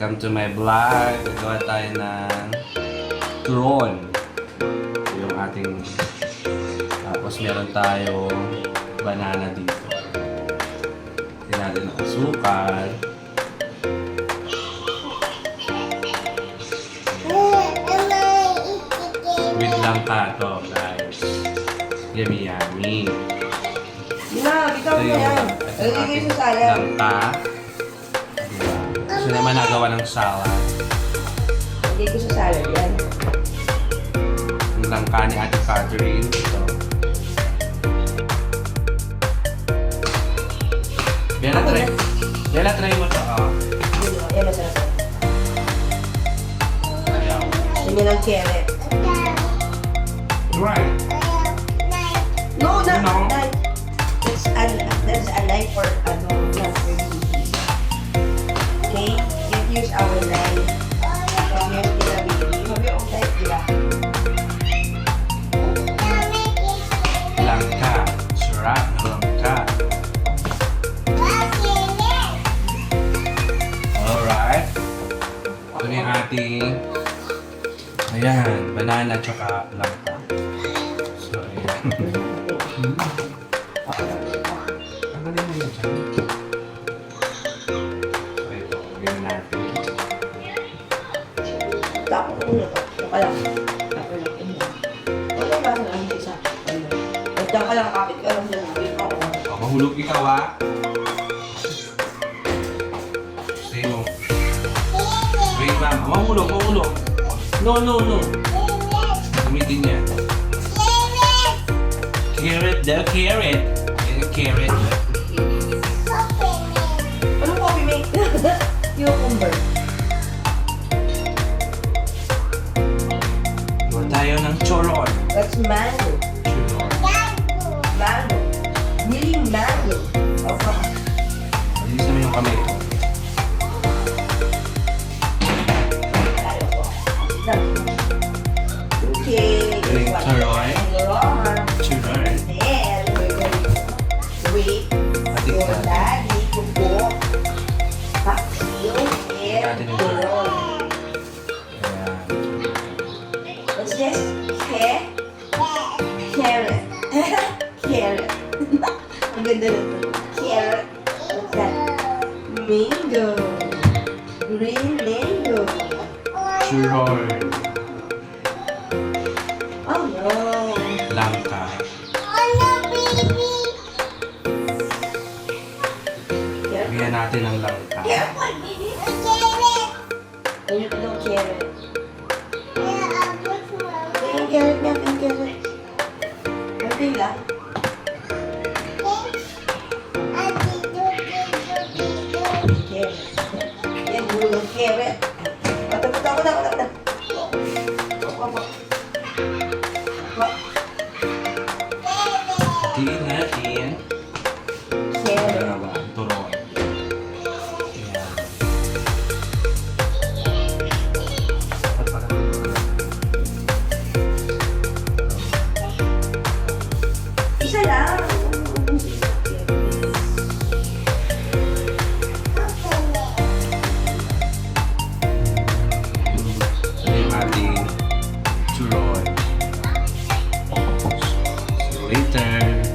Welcome to my vlog. Gagawa tayo ng turon. Ito yung ating... Tapos meron tayong banana dito. Tignan natin ang asukal. With langka to, guys. Yummy, yummy. Na, bitaw mo yan. kayo ating sa salad. langka. Gusto naman nagawa ng salad. Lagay ko sa salad yan. Yung langka ni Ate Catherine. Ito. Bella, try. Bella, try mo to. Oh. Oh, Yan, masarap. Ayaw. Hindi ng carrot. Right. No, not No. knife. It's a, that's a knife for, Ito na yung ating Ayan, banana tsaka langka. So, ayan. Ang galing mo yun, Chan. So, ito. Lagyan natin. Tapos ko ulo to. Ito ka lang. Tapos lang. Ito. Wala ba sa lang isa? Ano? Diyan ka lang kapit ka lang sa lubid. Oo. O, mahulog ikaw, ah. Wait, ma'am. Mahulog, mahulog. No, no, no. Gamitin niya. Carrot daw, carrot. Yan yung carrot. Anong coffee mate? Cucumber. Gawa tayo ng choron. That's mango. Choron. Mango. Mango. Turoy. Turoy. Choron. Then, we're going to wait for daddy to cook paksiw and Natin yung turoy. Ayan. What's this? Ke? Carrot. Carrot. Ang ganda na ito. Carrot. What's that? Mango. Green mango. Choron. Bigyan natin ng langka. Ayun daw carrot. Yung carrot niya, yung carrot. Ate lang. Yan, bulong carrot. Bata, bata, bata, bata. Opo, opo. Opo. Tingin natin. later.